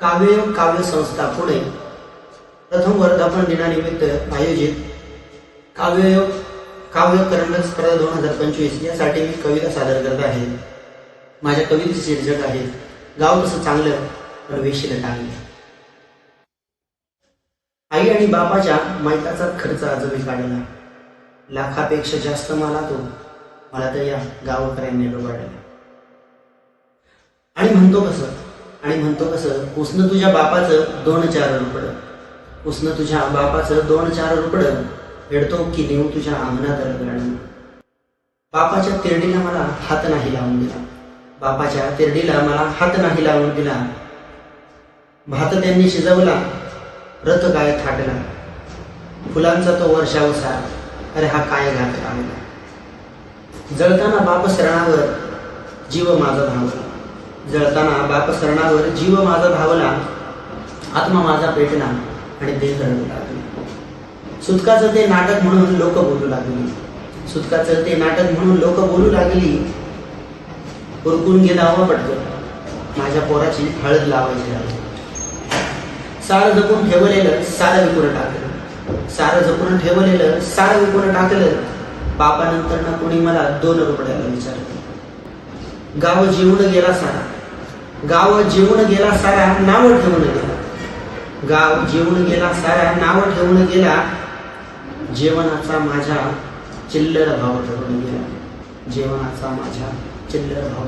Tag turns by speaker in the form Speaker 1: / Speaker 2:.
Speaker 1: काव्य काव्य संस्था पुणे. प्रथम वर्धापन दिनानिमित्त आयोजित काव्ययोग काव्य करंडक स्पर्धा दोन हजार पंचवीस यासाठी मी कविता सादर करत आहे. माझ्या कवितेचे शीर्षक आहे गाव कसं चांगलं पण वेशीला टांगलं. आई आणि बापाच्या मायकाचा खर्च आज मी काढला. लाखापेक्षा जास्त मला तो मला तर या गावकऱ्यांनी डोबाडला आणि म्हणतो कसं आणि म्हणतो कसं उसनं तुझ्या बापाचं दोन चार रुपड. उसनं तुझ्या बापाचं दोन चार रुपड हेडतो की नेऊ तुझ्या अंगणात रगडण बापाच्या तिरडीला मला हात नाही लावून दिला. बापाच्या तिरडीला मला हात नाही लावून दिला. भात त्यांनी शिजवला रथ काय थाटला. फुलांचा तो वर्षावसा अरे हा काय घात लागला जळताना बाप शरणावर जीव माझा धावला जळताना बाप सरणावर जीव माझा धावला आत्मा माझा पेटला आणि देह रडू लागला सुतकाचं ते नाटक म्हणून लोक बोलू लागली. सुतकाचं ते नाटक म्हणून लोक बोलू लागली. उरकून गेला दावा पटकन. माझ्या पोराची हळद लावायची लागली सारं जपून ठेवलेलं सारं विकून टाकलं. सारं जपून ठेवलेलं सारं विकून टाकलं. बापानंतर ना कोणी मला दोन रुपयाला विचारलं. गाव जीवन गेला सारा. गाव जेवण गेला सारा नाव ठेवून गेला. गाव जेवण गेला सारा नाव ठेवून गेला. जेवणाचा माझ्या चिल्लर भाव ठेवून गेला. जेवणाचा माझ्या चिल्लर भाव